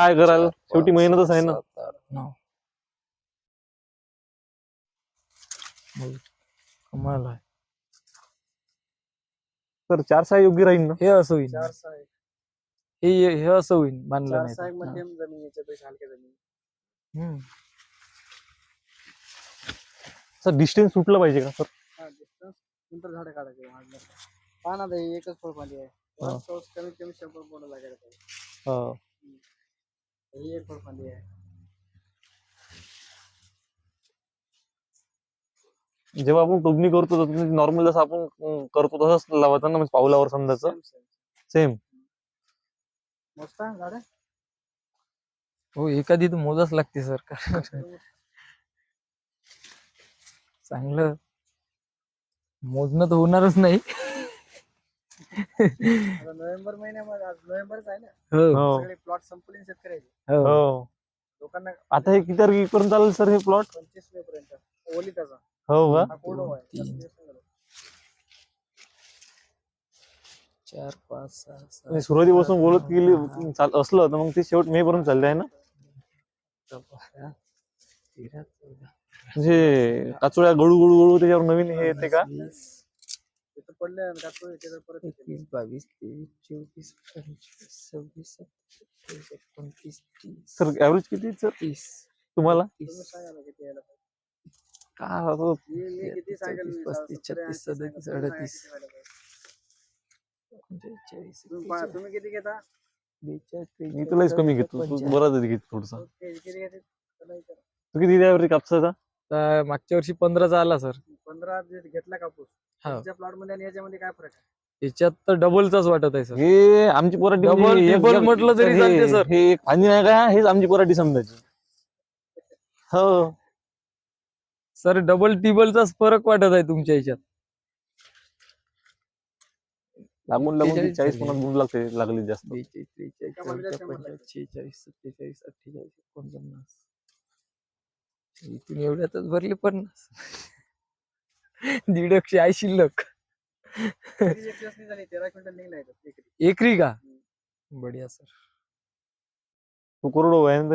काय कराल शेवटी मेहनतच आहे ना. कमाल आहे. तर चार सहा योग्य राहील ना? हे असं होईल. चार. हे हे असं होईल बांधलं चार नाही तर. मध्यम जमीन याच्यापेक्षा हलक्या जमीन. हम्म. सर डिस्टन्स सुटलं पाहिजे का सर? हा distance नंतर झाडं काढायचे वाढलं. पहा ना हे एकच फळफांदी आहे. हा. पाच पाऊस कमीत कमी शंभर लागायला पाहिजे. हा. ही। आहे जेव्हा आपण टोपणी करतो नॉर्मल जसं आपण करतो तसंच लावायचं ना म्हणजे पावलावर समजायचं? सेम सेम सेम मोजता झाडं हो एखादी तर मोजाच लागते सर. चांगलं. मोजणं तर होणारच नाही. आता नोव्हेंबर महिन्यामध्ये आज नोव्हेंबरच आहे ना. हो. हो. सगळे प्लॉट संपले शेतकऱ्याचे हो. हो. लोकांना आता हे किती तारखेपर्यंत चालेल सर हे प्लॉट पंचवीस मे पर्यंत. ओली त्याचा. हो का? हा कोरडो आहे. तीन. जास्त दिवस नाही झाले. चार पाच सहा सात म्हणजे सुरुवातीपासून बोलत गेली चाल- असलं तर मग ते शेवट मे पर्यंत चालले आहे ना? बारा तेरा चौदा. म्हणजे काचोळ्या गळू गळू गळू त्याच्यावर नवीन हे येते का? वीस, पडले आणि काढतो त्याचं परत येते. एकवीस बावीस तेवीस चोवीस पंचवीस सव्वीस सत्तावीस अठ्ठावीस एकोणतीस तीस सर ऍव्हरेज किती सर तीस तुम्हाला तुम्ही तीस सांगा ना किती यायला पाहिजे काय असं मी मी किती सांगेल चौतीस, मी पस्तीस, सत्तर, छत्तीस, ऐंशी सांगा. सदतीस, तुम्ही सांगा अडतीस. किती व्हायला पाहिजे. एकोणचाळीस, तुम्ही पहा, एक्केचाळीस, तुम्ही किती घेता बेचाळीस, मी त्रेचाळीस, तुलाच कमी घेतो तू पंचेचाळीस. बराच घेतो थोडसा ओके, किती घेते त्याला विचारा. तू किती ऍव्हरेज कापसाचा मागच्या वर्षी पंधराचा आला सर पंधरा जे घेतला कापूस हा. तुमच्या प्लॉटमध्ये आणि याच्यामध्ये काय फरक आहे? याच्यात तर डबलचाच वाटत आहे सर. हे आमची पराठी Double, म्हणजे एक- triple एक- म्हटलं तरी हे- चालते, सर. हे एक फांदी नाही का हेच आमची पराठी समजायची. हो. सर डबल टिबलचाच फरक वाटत आहे तुमच्या याच्यात. लागून लागून ती चाळीस. पन्नास गुण लागते लागली जास्त. बेचाळीस त्रेचाळीस एका बाजूला चौदा शंभर पंचेचाळीस शेहेचाळीस सत्तेचाळीस अठ्ठेचाळीस एकोणपन्नास. इथून एवढ्यातच भरले पन्नास. दीड एकशे ऐंशी शिल्लक. एकरी. एकरी का? बढिया सर. तू करोडो आहे